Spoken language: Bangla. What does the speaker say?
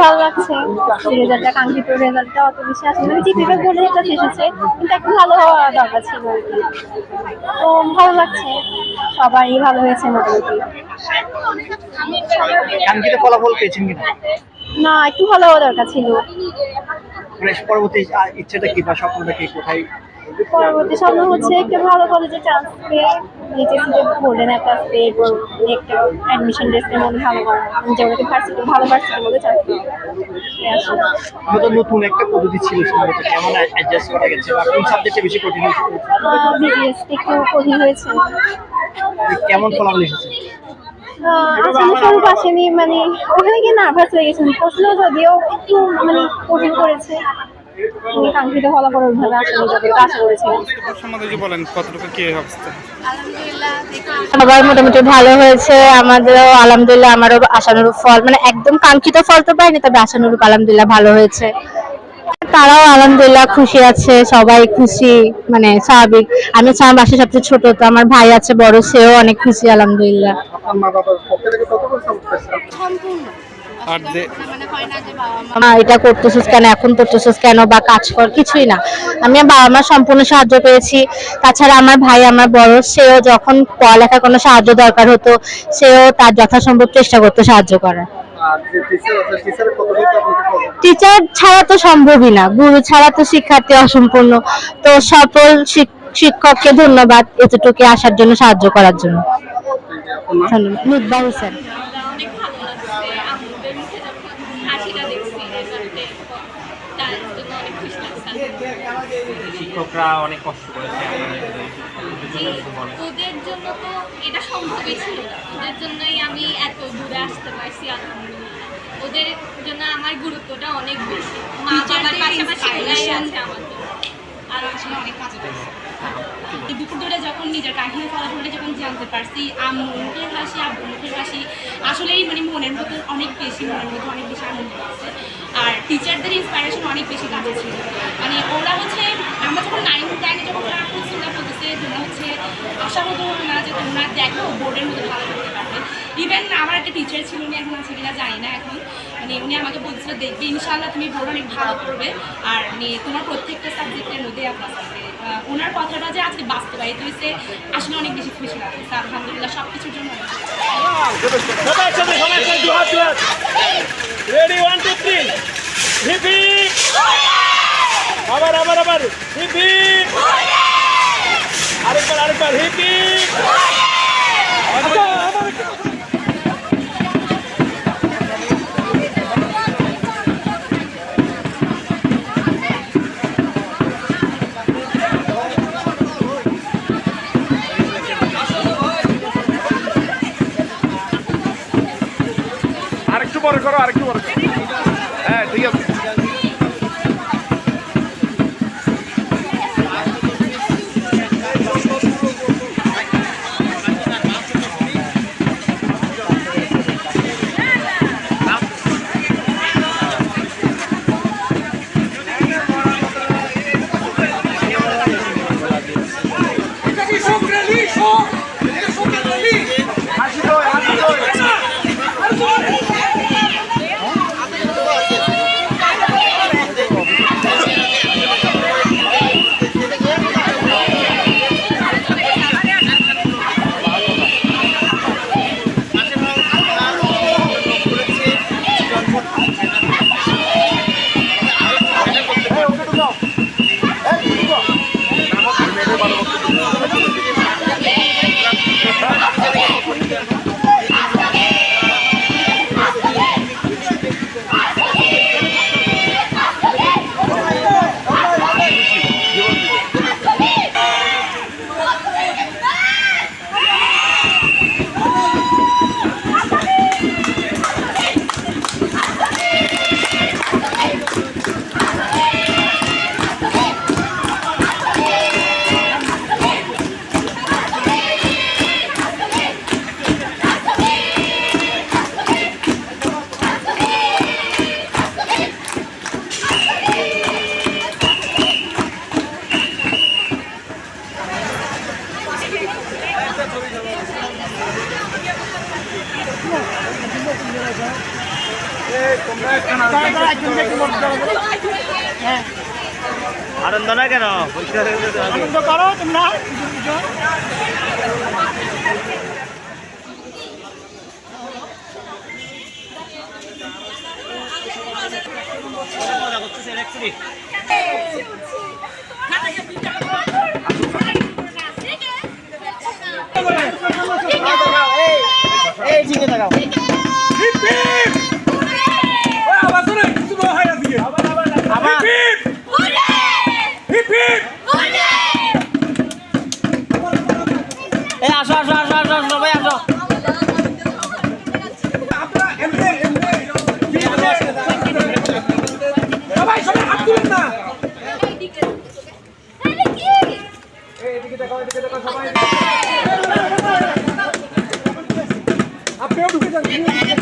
ভালো লাগছে। রেজাল্টটা কাঙ্ক্ষিত রেজাল্টটা অত বেশি আসে মানে জিপিপে বলে এটা এসেছে কিন্তু একটু ভালো হওয়া দরকার ছিল আর কি। তো ভালো লাগছে। সবারই ভালো হয়েছে মোটামুটি। কাঙ্ক্ষিত ফলাফল পেয়েছেন কিনা? না একটু ভালো হওয়া দরকার ছিল। পরবর্তী ইচ্ছেটা কি বা স্বপ্নটা কি? কোথায়? পরবর্তী স্বপ্ন হচ্ছে একটা ভালো কলেজে চান্স পেয়ে এইচএসিতে গোল্ডেন একটা পেয়ে এরপর একটা অ্যাডমিশন টেস্টের মধ্যে ভালো করা যেগুলোকে ভার্সিটি ভালো ভার্সিটির মধ্যে চান্স পেয়ে নতুন একটা পদ্ধতি ছিল কেমন অ্যাডজাস্ট করা গেছে বা কোন সাবজেক্টে বেশি কঠিন হয়েছে? বিজিএস একটু কঠিন হয়েছে। কেমন ফলাফল এসেছে? আসলে স্বরূপ আসেনি মানে ওখানে গিয়ে নার্ভাস হয়ে গেছেন প্রশ্ন যদিও একটু মানে কঠিন করেছে। কাঙ্ক্ষিত ফলাফল ওইভাবে আসলে যতটুকু আশা করেছিলাম। সম্বন্ধে যদি বলেন কতটুকু কি অবস্থা? সবার মোটামুটি ভালো হয়েছে আমাদেরও আলহামদুলিল্লাহ আমারও আশানুরূপ ফল মানে একদম কাঙ্ক্ষিত ফল তো পাইনি তবে আশানুরূপ আলহামদুলিল্লাহ ভালো হয়েছে। তারাও আলহামদুলিল্লাহ খুশি আছে সবাই খুশি মানে স্বাভাবিক। আমি হচ্ছে আমার বাসায় সবচেয়ে ছোট তো আমার ভাই আছে বড় সেও অনেক খুশি আলহামদুলিল্লাহ। এটা করতেছিস কেন এখন করতেছিস কেন বা কাজ কর কিছুই না। আমি আমার বাবা মার সম্পূর্ণ সাহায্য পেয়েছি। তাছাড়া আমার ভাই আমার বড় সেও যখন পড়ালেখার কোনো সাহায্য দরকার হতো সেও তার যথাসম্ভব চেষ্টা করতো সাহায্য করার টিচার ছাড়া তো সম্ভবই না গুরু ছাড়া তো শিক্ষার্থী অসম্পূর্ণ। তো সকল শিক- শিক্ষককে ধন্যবাদ এতটুকু আসার জন্য সাহায্য করার জন্য। ধন্যবাদ। হোসেন অনেক ভালো লাগছে আমাদের মুখে যখন হাসিটা দেখছি রেজাল্টে তার জন্য অনেক খুশি লাগছে শিক্ষকরা অনেক কষ্ট করেছে ওদের জন্য তো এটা সম্ভবই ছিল না। ওদের জন্যই আমি এত দূরে আসতে পারছি আলহামদুলিল্লাহ। ওদের জন্য আমার গুরুত্বটা অনেক বেশি। মা বাবার পাশাপাশি ওরাই আছে আমার আর আসলে অনেক কাজে দুপুর ধরে যখন নিজের কাহিনী ফলাফলটা যখন জানতে পারছি আম্মুর মুখের হাসি আব্বুর মুখের হাসি আসলেই মানে মনের মতো অনেক বেশি মনের মধ্যে অনেক বেশি আনন্দ পাচ্ছে আর টিচারদের ইন্সপাইরেশন অনেক বেশি কাজে ছিল মানে ওরা হচ্ছে আমরা যখন নাইন টেনে যখন ক্লাস করছি ওরা বলতেছে তোমরা হচ্ছে আশাহত হবে না যে তোমরা দেখো, বোর্ডের মধ্যে ভালো করতে পারবে। ইভেন আমার একটা টিচার ছিল, উনি এখন আছে কিনা জানি না এখন। মানে উনি আমাকে বলছিল, দেখবে ইনশাল্লাহ তুমি বোর্ড অনেক ভালো করবে। আর মানে তোমার প্রত্যেকটা সাবজেক্টের মধ্যে আপনার ওনার কথাটা যে আজকে বাস্তবায়িত হয়েছে আসলে অনেক বেশি খুশি লাগছে। আলহামদুলিল্লাহ সব কিছুর জন্য রেডি আবার আবার আবার। হিপি আরেকবার হিপি। আরেকটু বড় করো আরেকটু বড় করো। আনন্দ না কেন আনন্দ করো তোমরা এই দিকে তাকাও আসো আসো আসো সবাই আসো। সবাই সবাই হাত তুলেন না। আপনিও ঢুকে যান।